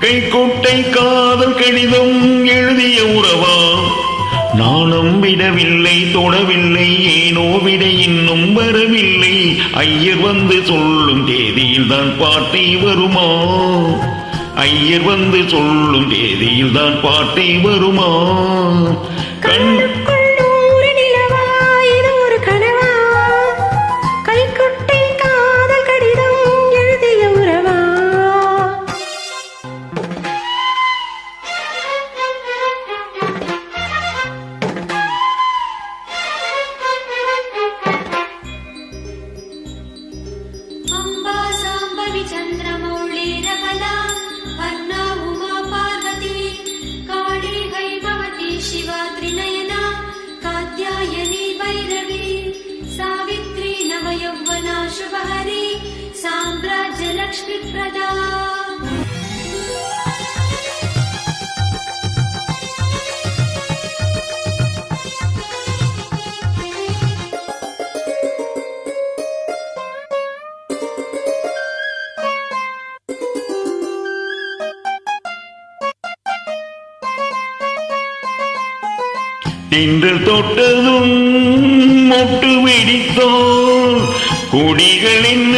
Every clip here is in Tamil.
கைக்கோட்டை காதல் கடிதம் எழுதிய உறவா? நானும் விடவில்லை தொடவில்லை ஏனோ விட இன்னும் வரவில்லை. ஐயர் வந்து சொல்லும் தேதியில் தான் பாட்டை வருமா? ஐயர் வந்து சொல்லும் தேதியில் தான் பாட்டை வருமா? கண் वर्णा उमा पार्वती काळी हैमवती शिवा त्रिनयना। कात्यायनी भैरवी। सावित्री नवयौवना शुभहरी। साम्राज्यलक्ष्मीप्रदा திங்கள் தொட்டதும் மொட்டு வெடித்தோம் கொடிகள் என்ன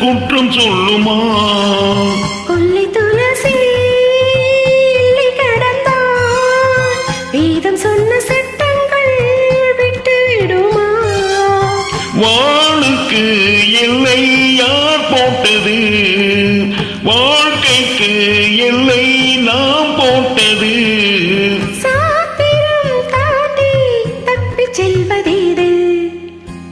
குற்றம் சொல்லுமா? கொல்லை துளசி கடந்தான். வேதம் சொன்ன சட்டங்கள் விட்டு விடுமா வாளுக்கு எல்லை யார் போட்டது? வாழ்க்கைக்கு எல்லை நாம் போட்டது.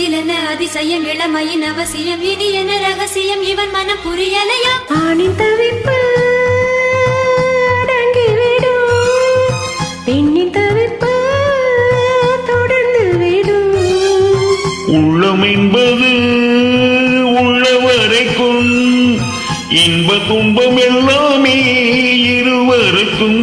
இதிலென அதிசயம் இளமையின் அவசியம் இனி என ரகசியம் இவன் மனம் புரியலையா? ஆணின் தவிப்பு அடங்கிவிடும். பெண்ணின் தவிப்பு தொடர்ந்து விடும் உள்ளம் என்பது உள்ள வரைக்கும் இன்ப துன்பம் எல்லாமே இருவருக்கும்.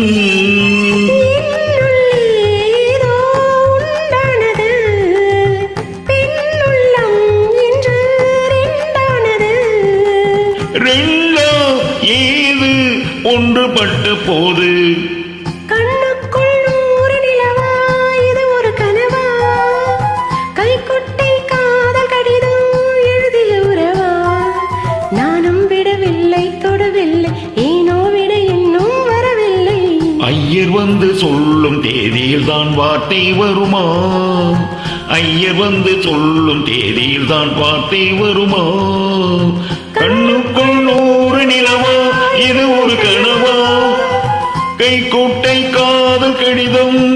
ஏனோ விட இன்னும் வரவில்லை. ஐயர் வந்து சொல்லும் தேதியில் தான் வார்த்தை வருமா? ஐயர் வந்து சொல்லும் தேதியில் தான் வார்த்தை வருமா? நிலவா இது ஒரு கனவா? கைக்கோட்டை காதல் கடிதம்.